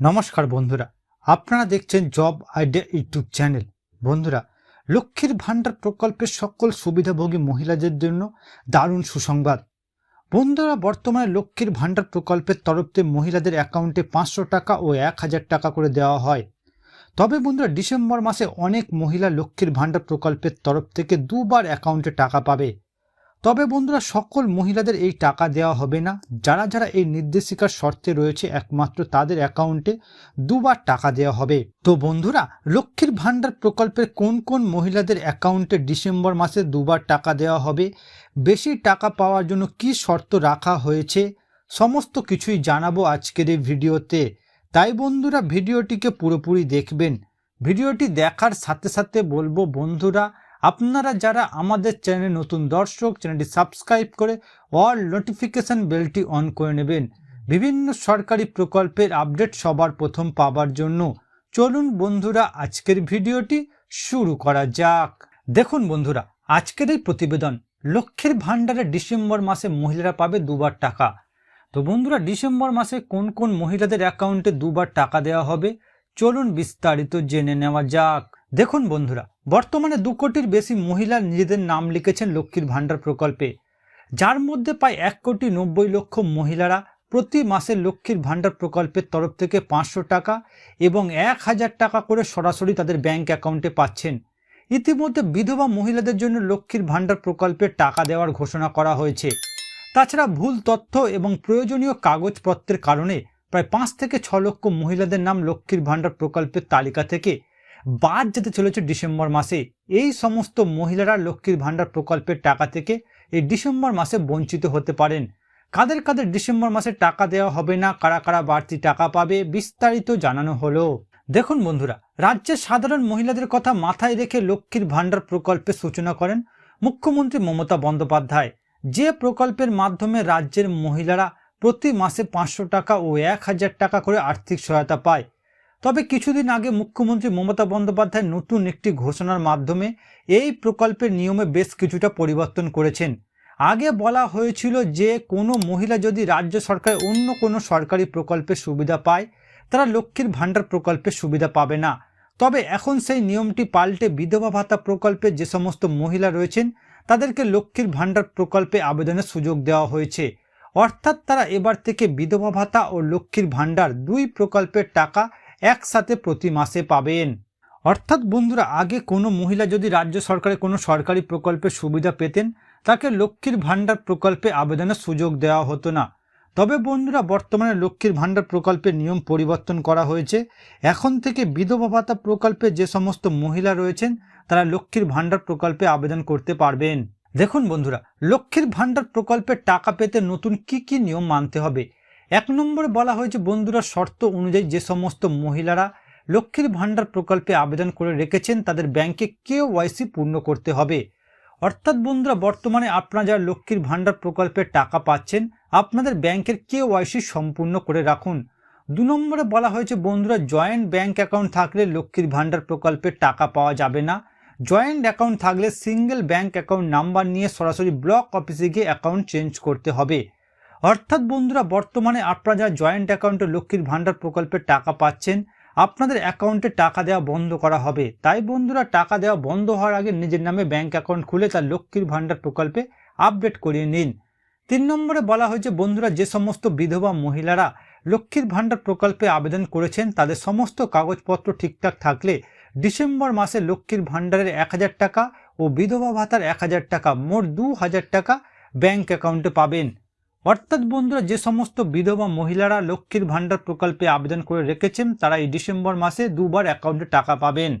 নমস্কার বন্ধুরা, আপনারা দেখছেন জব আইডিয়া ইউটিউব চ্যানেল। বন্ধুরা, লক্ষ্মীর ভাণ্ডার প্রকল্পের সকল সুবিধাভোগী মহিলাদের জন্য দারুণ সুসংবাদ। বন্ধুরা, বর্তমানে লক্ষ্মীর ভাণ্ডার প্রকল্পের তরফ থেকে মহিলাদের অ্যাকাউন্টে পাঁচশো টাকা ও এক হাজার টাকা করে দেওয়া হয়। তবে বন্ধুরা, ডিসেম্বর মাসে অনেক মহিলা লক্ষ্মীর ভাণ্ডার প্রকল্পের তরফ থেকে দুবার অ্যাকাউন্টে টাকা পাবে। তবে বন্ধুরা সকল মহিলাদের এই টাকা দেওয়া হবে না। যারা যারা এই নির্দেশিকার শর্তে রয়েছে, একমাত্র তাদের অ্যাকাউন্টে দুবার টাকা দেওয়া হবে। তো বন্ধুরা, লক্ষ্মীর ভাণ্ডার প্রকল্পের কোন কোন মহিলাদের অ্যাকাউন্টে ডিসেম্বর মাসে দুবার টাকা দেওয়া হবে, বেশি টাকা পাওয়ার জন্য কি শর্ত রাখা হয়েছে, সমস্ত কিছুই জানাব আজকের এই ভিডিওতে। তাই বন্ধুরা, ভিডিওটিকে পুরোপুরি দেখবেন। ভিডিওটি দেখার সাথে সাথে বলব, বন্ধুরা আপনারা যারা আমাদের চ্যানেলে নতুন দর্শক, চ্যানেলটি সাবস্ক্রাইব করে অল নোটিফিকেশান বেলটি অন করে নেবেন। বিভিন্ন সরকারি প্রকল্পের আপডেট সবার প্রথম পাবার জন্য চলুন বন্ধুরা, আজকের ভিডিওটি শুরু করা যাক। দেখুন বন্ধুরা, আজকের এই প্রতিবেদন লক্ষ্যের ভাণ্ডারে ডিসেম্বর মাসে মহিলারা পাবে দুবার টাকা। তো বন্ধুরা, ডিসেম্বর মাসে কোন কোন মহিলাদের অ্যাকাউন্টে দুবার টাকা দেওয়া হবে? চলুন বিস্তারিত জেনে নেওয়া যাক। দেখুন বন্ধুরা, বর্তমানে দু কোটির বেশি মহিলা নিজেদের নাম লিখেছেন লক্ষ্মীর ভাণ্ডার প্রকল্পে। যার মধ্যে প্রায় এক কোটি নব্বই লক্ষ মহিলারা প্রতি মাসে লক্ষ্মীর ভাণ্ডার প্রকল্পের তরফ থেকে পাঁচশো টাকা এবং এক হাজার টাকা করে সরাসরি তাদের ব্যাংক অ্যাকাউন্টে পাচ্ছেন। ইতিমধ্যে বিধবা মহিলাদের জন্য লক্ষ্মীর ভাণ্ডার প্রকল্পের টাকা দেওয়ার ঘোষণা করা হয়েছে। তাছাড়া ভুল তথ্য এবং প্রয়োজনীয় কাগজপত্রের কারণে প্রায় পাঁচ থেকে ছ লক্ষ মহিলাদের নাম লক্ষ্মীর ভাণ্ডার প্রকল্পের তালিকা থেকে বাদ যেতে চলেছে ডিসেম্বর মাসে। এই সমস্ত মহিলারা লক্ষ্মীর ভাণ্ডার প্রকল্পের টাকা থেকে এই ডিসেম্বর মাসে বঞ্চিত হতে পারেন। কাদের কাদের ডিসেম্বর মাসে টাকা দেওয়া হবে না, কারা কারা বাড়তি টাকা পাবে, বিস্তারিত জানানো হলো। দেখুন বন্ধুরা, রাজ্যের সাধারণ মহিলাদের কথা মাথায় রেখে লক্ষ্মীর ভাণ্ডার প্রকল্পের সূচনা করেন মুখ্যমন্ত্রী মমতা বন্দ্যোপাধ্যায়। যে প্রকল্পের মাধ্যমে রাজ্যের মহিলারা প্রতি মাসে পাঁচশো টাকা ও এক হাজার টাকা করে আর্থিক সহায়তা পায়। তবে কিছুদিন আগে মুখ্যমন্ত্রী মমতা বন্দ্যোপাধ্যায় নতুন একটি ঘোষণার মাধ্যমে এই প্রকল্পের নিয়মে বেশ কিছুটা পরিবর্তন করেছেন। আগে বলা হয়েছিল যে কোনো মহিলা যদি রাজ্য সরকার অন্য কোনো সরকারি প্রকল্পের সুবিধা পায়, তারা লক্ষ্মীর ভাণ্ডার প্রকল্পের সুবিধা পাবে না। তবে এখন সেই নিয়মটি পাল্টে বিধবা ভাতা প্রকল্পে যে সমস্ত মহিলা রয়েছেন, তাদেরকে লক্ষ্মীর ভাণ্ডার প্রকল্পে আবেদনের সুযোগ দেওয়া হয়েছে। অর্থাৎ তারা এবার থেকে বিধবা ভাতা ও লক্ষ্মীর ভাণ্ডার দুই প্রকল্পের টাকা একসাথে প্রতি মাসে পাবেন। অর্থাৎ বন্ধুরা, আগে কোনো মহিলা যদি রাজ্য সরকারের কোনো সরকারি প্রকল্পের সুবিধা পেতেন, তাকে লক্ষ্মীর ভাণ্ডার প্রকল্পে আবেদনের সুযোগ দেওয়া হতো না। তবে বন্ধুরা, বর্তমানে লক্ষ্মীর ভাণ্ডার প্রকল্পের নিয়ম পরিবর্তন করা হয়েছে। এখন থেকে বিধবা ভাতা প্রকল্পে যে সমস্ত মহিলা রয়েছেন, তারা লক্ষ্মীর ভাণ্ডার প্রকল্পে আবেদন করতে পারবেন। দেখুন বন্ধুরা, লক্ষ্মীর ভাণ্ডার প্রকল্পের টাকা পেতে নতুন কি কি নিয়ম মানতে হবে? এক নম্বরে বলা হয়েছে, বন্ধুরা শর্ত অনুযায়ী যে সমস্ত মহিলারা লক্ষ্মীর ভাণ্ডার প্রকল্পে আবেদন করে রেখেছেন, তাদের ব্যাংকে কে ওয়াইসি পূর্ণ করতে হবে। অর্থাৎ বন্ধুরা, বর্তমানে আপনারা যারা লক্ষ্মীর ভাণ্ডার প্রকল্পের টাকা পাচ্ছেন, আপনাদের ব্যাংকের কে ওয়াইসি সম্পূর্ণ করে রাখুন। দু নম্বরে বলা হয়েছে, বন্ধুরা, জয়েন্ট ব্যাংক অ্যাকাউন্ট থাকলে লক্ষ্মীর ভাণ্ডার প্রকল্পের টাকা পাওয়া যাবে না। জয়েন্ট অ্যাকাউন্ট থাকলে সিঙ্গেল ব্যাংক অ্যাকাউন্ট নাম্বার নিয়ে সরাসরি ব্লক অফিসে গিয়ে অ্যাকাউন্ট চেঞ্জ করতে হবে। অর্থাৎ বন্ধুরা, বর্তমানে আপনারা যারা জয়েন্ট অ্যাকাউন্টে লক্ষ্মীর ভাণ্ডার প্রকল্পের টাকা পাচ্ছেন, আপনাদের অ্যাকাউন্টে টাকা দেওয়া বন্ধ করা হবে। তাই বন্ধুরা, টাকা দেওয়া বন্ধ হওয়ার আগে নিজের নামে ব্যাংক অ্যাকাউন্ট খুলে তার লক্ষ্মীর ভাণ্ডার প্রকল্পে আপডেট করিয়ে নিন। তিন নম্বরে বলা হয়েছে, বন্ধুরা, যে সমস্ত বিধবা মহিলারা লক্ষ্মীর ভাণ্ডার প্রকল্পে আবেদন করেছেন, তাদের সমস্ত কাগজপত্র ঠিকঠাক থাকলে ডিসেম্বর মাসে লক্ষ্মীর ভাণ্ডারের এক হাজার টাকা ও বিধবা ভাতার এক হাজার টাকা, মোট দু হাজার টাকা ব্যাংক অ্যাকাউন্টে পাবেন। অর্থাৎ বন্ধুরা, যে সমস্ত বিধবা মহিলারা লক্ষ্মীর ভাণ্ডার প্রকল্পে আবেদন করে রেখেছেন, তারা এই ডিসেম্বর মাসে দুবার অ্যাকাউন্টে টাকা পাবেন।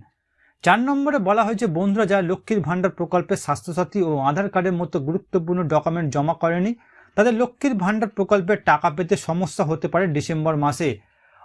চার নম্বরে বলা হয়েছে, বন্ধুরা, যারা লক্ষ্মীর ভাণ্ডার প্রকল্পে স্বাস্থ্যসাথী ও আধার কার্ডের মতো গুরুত্বপূর্ণ ডকুমেন্ট জমা করেনি, তাদের লক্ষ্মীর ভাণ্ডার প্রকল্পে টাকা পেতে সমস্যা হতে পারে ডিসেম্বর মাসে।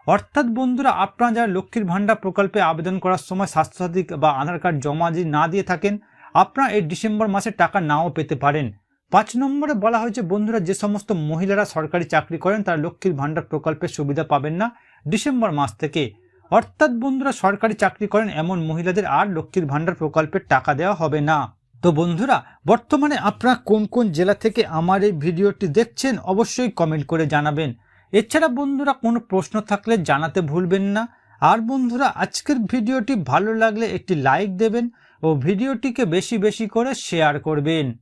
অর্থাৎ বন্ধুরা, আপনারা যারা লক্ষ্মীর ভাণ্ডার প্রকল্পে আবেদন করার সময় স্বাস্থ্যসাথী বা আধার কার্ড জমা যদি না দিয়ে থাকেন, আপনারা এই ডিসেম্বর মাসে টাকা নাও পেতে পারেন। পাঁচ নম্বরে বলা হয়েছে, বন্ধুরা, যে সমস্ত মহিলারা সরকারি চাকরি করেন, তারা লক্ষ্মীর ভাণ্ডার প্রকল্পের সুবিধা পাবেন না ডিসেম্বর মাস থেকে। অর্থাৎ, বন্ধুরা, সরকারি চাকরি করেন এমন মহিলাদের আর লক্ষ্মীর ভাণ্ডার প্রকল্পের টাকা দেওয়া হবে না। তো, বন্ধুরা, বর্তমানে আপনারা কোন কোন জেলা থেকে আমার এই ভিডিওটি দেখছেন, অবশ্যই কমেন্ট করে জানাবেন। এছাড়া, বন্ধুরা, কোনো প্রশ্ন থাকলে জানাতে ভুলবেন না। আর, বন্ধুরা, আজকের ভিডিওটি ভালো লাগলে একটি লাইক দেবেন ও ভিডিওটিকে বেশি বেশি করে শেয়ার করবেন।